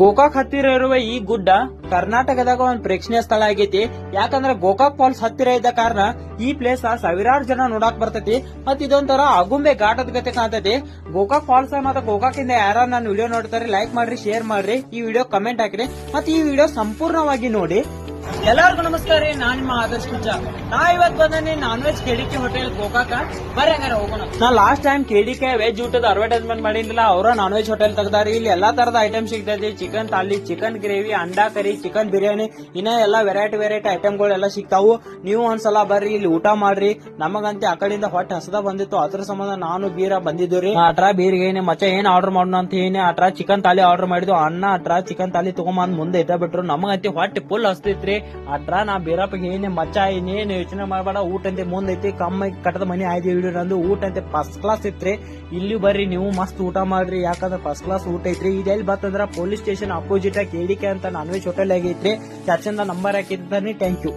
ಗೋಕಾಕ್ ಹತ್ತಿರ ಇರುವ ಈ ಗುಡ್ಡ ಕರ್ನಾಟಕದಾಗ ಒಂದು ಪ್ರೇಕ್ಷಣೀಯ ಸ್ಥಳ ಆಗೈತಿ. ಯಾಕಂದ್ರೆ ಗೋಕಾಕ್ ಫಾಲ್ಸ್ ಹತ್ತಿರ ಇದ್ದ ಕಾರಣ ಈ ಪ್ಲೇಸ್ ಸಾವಿರಾರು ಜನ ನೋಡಕ್ ಬರ್ತೈತಿ. ಮತ್ ಇದೊಂಥರ ಆಗುಂಬೆ ಘಾಟದ ಗತೆ ಕಾಣ್ತೈತಿ. ಗೋಕಾಕ್ ಫಾಲ್ಸ್ ಮತ್ತೆ ಗೋಕಾಕ್ ಇಂದ ಯಾರ ನನ್ನ ವಿಡಿಯೋ ನೋಡ್ತಾರೆ ಲೈಕ್ ಮಾಡ್ರಿ ಶೇರ್ ಮಾಡ್ರಿ. ಈ ವಿಡಿಯೋ ಕಮೆಂಟ್ ಹಾಕ್ರಿ. ಮತ್ತೆ ಈ ವಿಡಿಯೋ ಸಂಪೂರ್ಣವಾಗಿ ನೋಡಿ ಎಲ್ಲರಿಗೂ ನಮಸ್ಕಾರ ರೀ, ನಾನ್ ನಿಮ್ಮ ಆದರ್ಶ ಕುಂಚ ನಾ ಇವತ್ ಬಂದಿ ನಾನ್ ವೆಜ್ ಕೆಡಿಕೆ ಹೋಟೆಲ್ ಹೋಗಾಕ ಬರ್ರಿ ಹಂಗಾರ ಹೋಗೋಣ. ನಾ ಲಾಸ್ಟ್ ಟೈಮ್ ಕೆಡಿಕೆ ವೆಜ್ ಊಟದ ಅಡ್ವರ್ಟೈಸ್ಮೆಂಟ್ ಮಾಡಿದ್ರಲ್ಲ ಅವರ ನಾನ್ ವೆಜ್ ಹೋಟೆಲ್ ತೆಗ್ದಾರಿ. ಇಲ್ಲಿ ಎಲ್ಲಾ ತರದ ಐಟಮ್ ಸಿಗ್ತೈತಿ. ಚಿಕನ್ ತಾಲಿ ಚಿಕನ್ ಗ್ರೇವಿ ಅಂಡಾ ಕರಿ ಚಿಕನ್ ಬಿರಿಯಾನಿ ಇನ್ನ ಎಲ್ಲಾ ವೆರೈಟಿ ವೆರೈಟಿ ಐಟಮ್ಗಳು ಎಲ್ಲ ಸಿಗ್ತಾವು. ನೀವು ಒಂದ್ಸಲ ಬರ್ರಿ, ಇಲ್ಲಿ ಊಟ ಮಾಡ್ರಿ. ನಮಗಂತೆ ಆ ಕಡೆಯಿಂದ ಹೊಟ್ಟೆ ಹಸದ ಬಂದಿತ್ತು. ಅದ್ರ ಸಂಬಂಧ ನಾನು ಬೀರ ಬಂದಿದ್ದು ರೀ. ಅಟ್ರ ಬೀರ್ಗೆ ಏನೇ ಮಚ್ಚ ಏನ್ ಆರ್ಡರ್ ಮಾಡೋಣ ಅಂತ ಏನೇ ಅಟ್ರಾ ಚಿಕನ್ ತಾಲಿ ಆರ್ಡರ್ ಮಾಡಿದ್ವು ಅನ್ನ ಅಟ್ರ ಚಿಕನ್ ತಾಲಿ ತಗೊಂಬಂದ್ ಮುಂದೆ ಇಟ್ಟ ಬಿಟ್ರು. ನಮಗಂತೆ ಹೊಟ್ಟೆ ಫುಲ್ ಹಸ್ತಿತ್ರಿ ಅಟ್ರಾ ನಾ ಬೀರಪ್ಪಗೆ ಏನೇ ಮಚ್ಚ ಇನ್ನೇನು ಯೋಚನೆ ಮಾಡಬೇಡ ಊಟ ಅಂತೆ ಮುಂದೈತಿ, ಕಮ್ಮ ಕಟ್ಟದ ಮನೆ ಆಯ್ತು ಹಿಡಿದು ನಂದು ಊಟ ಅಂತೆ ಫಸ್ಟ್ ಕ್ಲಾಸ್ ಇತ್ರಿ. ಇಲ್ಲಿ ಬರ್ರಿ, ನೀವು ಮಸ್ತ್ ಊಟ ಮಾಡ್ರಿ, ಯಾಕಂದ್ರೆ ಫಸ್ಟ್ ಕ್ಲಾಸ್ ಊಟ ಐತ್ರಿ. ಇದೆಲ್ಲಿ ಬತ್ತಂದ್ರ ಪೊಲೀಸ್ ಸ್ಟೇಷನ್ ಅಪೋಸಿಟ್ ಕೇಳಿಕೆ ಅಂತ ನಾನ್ ವೆಜ್ ಹೋಟೆಲ್ ಆಗೈತ್ರಿ ಚರ್ಚಿಂದ ನಂಬರ್ ಹಾಕಿದ್ದಾನೆ ಥ್ಯಾಂಕ್ ಯು